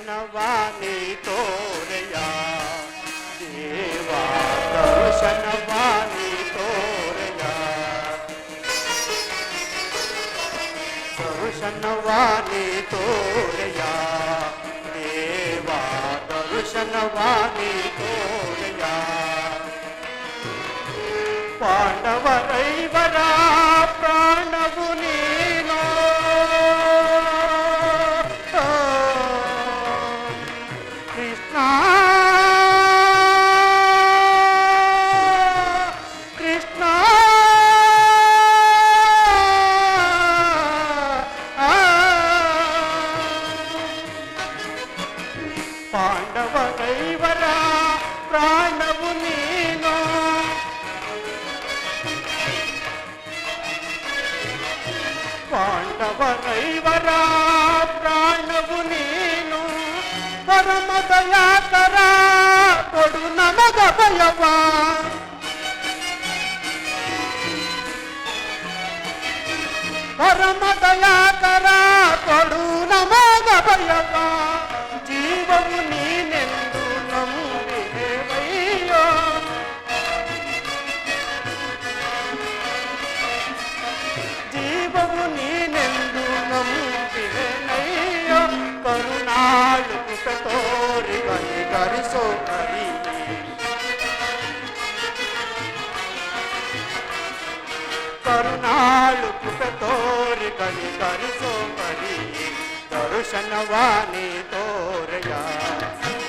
దర్శనవాణి తోరయా దేవా దర్శనవాణి తోరయా దర్శనవాణి తోరయా దేవా దర్శనవాణి తోరయా పాండవరైవరా పరా ప్రాణవు నేను. పరమ దయాకరా కొడు నమగ భయవా కరుణాలు కృపతోరి కని ಪರಿ దర్శనవాణి తోరయా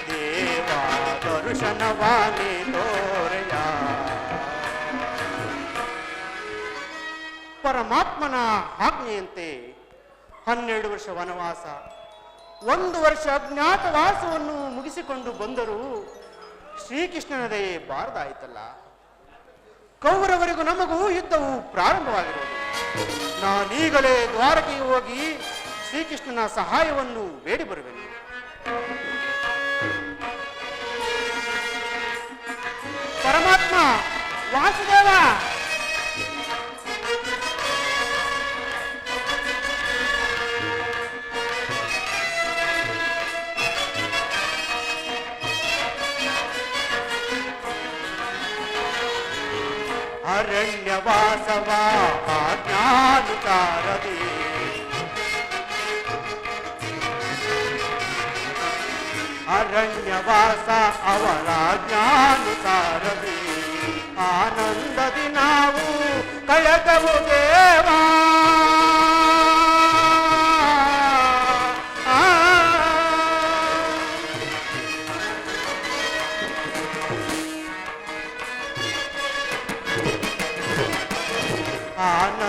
ದೇವಾ దర్శనవాణి ತೋರಯ ಪರಮಾತ್ಮನ ಆಜ್ಞೆಯಂತೆ ಹನ್ನೆರಡು ವರ್ಷ ವನವಾಸ, ಒಂದು ವರ್ಷ ಅಜ್ಞಾತವಾಸವನ್ನು ಮುಗಿಸಿಕೊಂಡು ಬಂದರೂ ಶ್ರೀಕೃಷ್ಣನದೇ ಬಾರದಾಯಿತಲ್ಲ. ಕೌರವರಿಗೂ ನಮಗೂ ಯುದ್ಧವು ಪ್ರಾರಂಭವಾಗಿರುವುದು ನಾನೀಗಲೇ ದ್ವಾರಕೆ ಹೋಗಿ ಶ್ರೀಕೃಷ್ಣನ ಸಹಾಯವನ್ನು ಬೇಡಿ ಬರುವೆನು. ಪರಮಾತ್ಮ ವಾಸುದೇವ! અરણ્યવાસવા આજ્ઞાનુતારદે અરણ્યવાસા અવરાજ્ઞાનુતારદે આન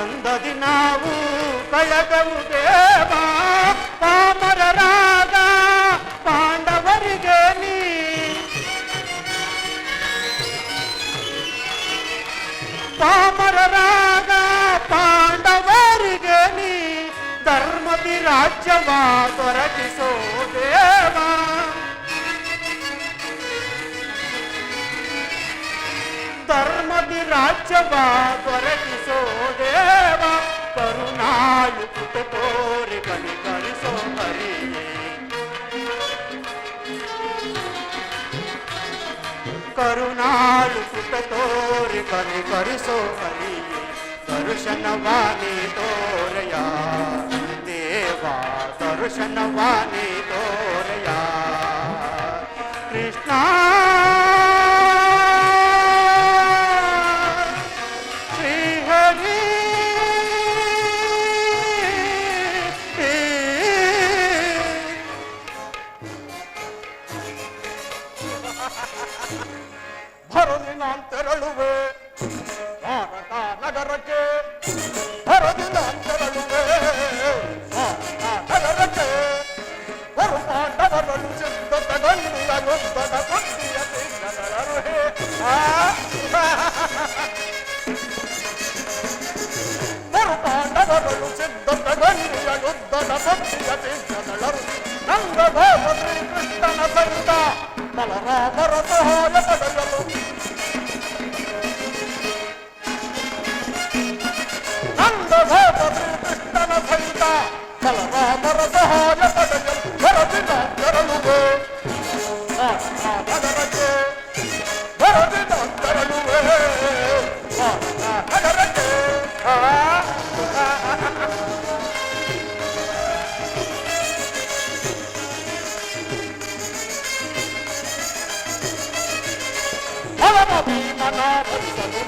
ಆನಂದದಿ ನಾವು ಕಳಗವು ದೇವ ಪಾಮರರಾಗ ಪಾಂಡವರಿಗೆ ನೀ ಪಾಮರರಾಗ ಪಾಂಡವರಿಗೆ ನೀ ಧರ್ಮದಿ ರಾಜ್ಯವ ದೊರಕಿಸೋ ದೇವ ಧರ್ಮದಿ ರಾಜ್ಯವ ದೊರಕಿಸೋ ದೇವ ಕರುಣಾಳು ಪುಟ ತೋರಿ ಕಲಿ ಕಲಿಸೋ ಹರಿಯೇ ಕರುಣಾಳು ಪುಟ ತೋರಿ ಕಲಿ ಕಲಿಸೋ ಹರಿಯೇ ದರ್ಶನವಾಣಿ ತೋರಯ ದೇವ ದರ್ಶನವಾಣಿ ತೋರಯ ಕೃಷ್ಣ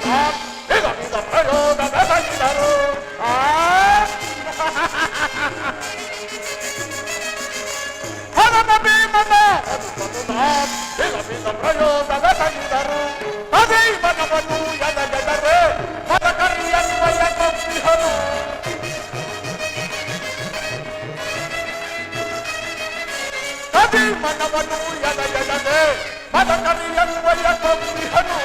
Up. ಮನವನ್ನು ಎದ ಎಡದೆ ಮದಕರಿಯನ್ನು ಕೊಂಬಿಹನು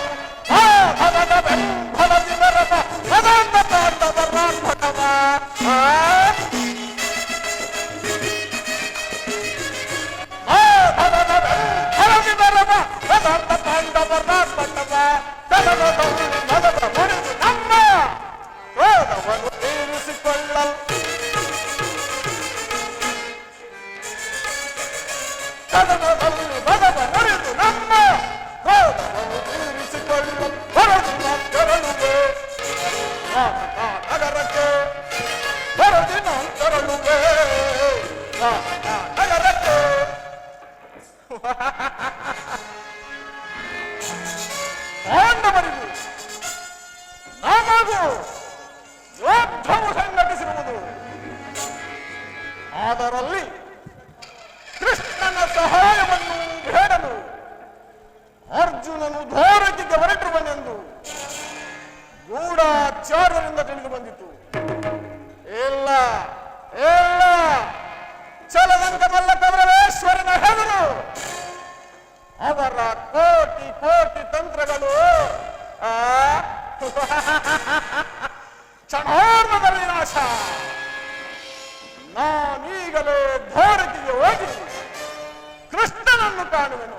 ಆ ಭವನ ಬೆಂಬಲದಿ ಬರವ ಮದಂತ ತಾಂಡವ ರಾಂಭಟವ ಆ ಭವನ ಬೆಂಬಲದಿ ಬರವ ಮದಂತ ತಾಂಡವ ರಾಂಭಟವ ತಲವ ಆಗದು ಯೋಧವು ಸಂಘಟಿಸಿರುವುದು. ಅದರಲ್ಲಿ ಕೃಷ್ಣನ ಸಹಾಯವನ್ನು ಬೇಡಲು ಅರ್ಜುನನು ಭಾರತಕ್ಕೆ ಹೊರಟಿರುವನೆಂದು ಗೂಢಾಚಾರ್ಯರಿಂದ ತಿಳಿದು ಬಂದಿತ್ತು ಎಲ್ಲ ಚಣಾರ್ಮದಲ್ಲಿನಾಶ ನಾನೀಗಲೇ ಧೋರತಿಗೆ ಹೋಗಿ ಕೃಷ್ಣನನ್ನು ಕಾಣುವೆನು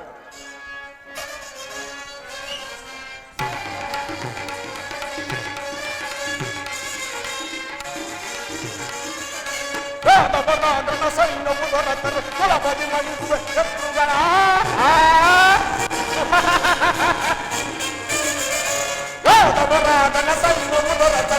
ಸೈನ್ಯವು ದೊರತರು ಕುಲಬದಿ ಮಗಿಸುವ ಶತ್ರುಗಳ Tanasa y no pudo